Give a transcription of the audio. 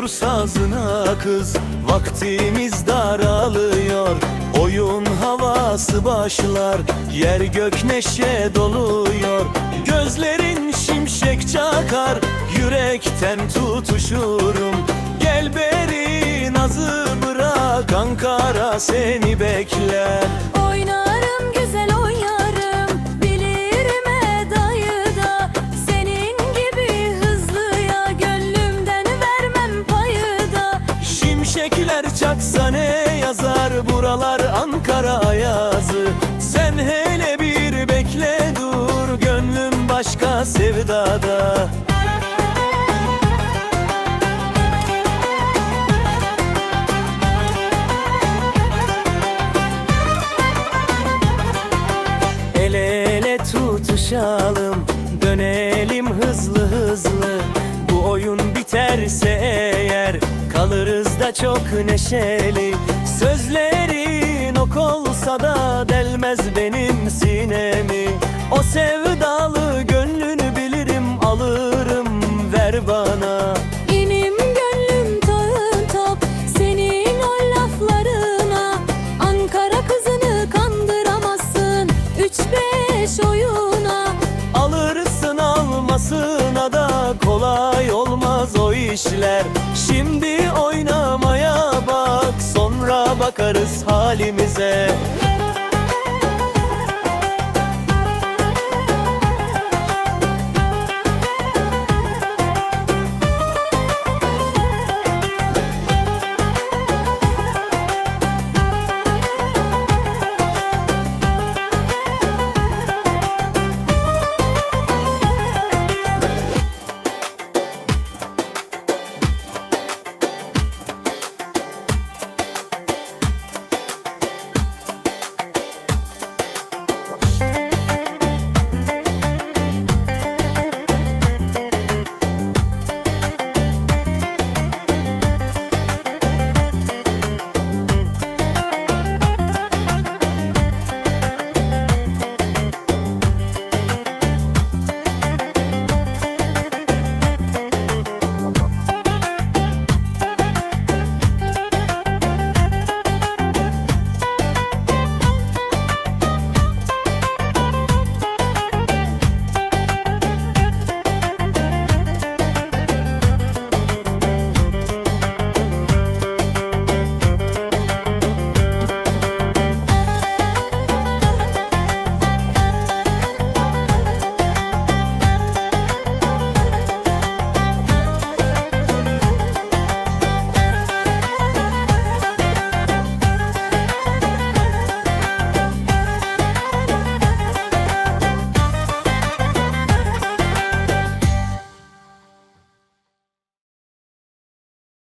kara kız. Vaktimiz daralıyor Oyun havası başlar. Yer gök neşe doluyor Gözlerin şimşek çakar. Yürekten tutuşurum Gel beri nazı bırak. Ankara seni bekler Çaksa ne yazar buralar Ankara ayazı? Sen hele bir bekle dur gönlüm başka sevdada. El ele tutuşalım Dönelim hızlı hızlı. Bu oyun biterse eğer Kalırız da çok neşeli. Sözlerin ok olsa da Delmez benim sinemi. O sevdalı gönlünü bilirim Alırım. Ver bana. İnim gönlüm tağın top Senin o laflarına. Ankara kızını kandıramazsın Üç beş oyuna. Alırsın almasına da kolay olmaz o işler Şimdi oynamaya bak sonra bakarız halimize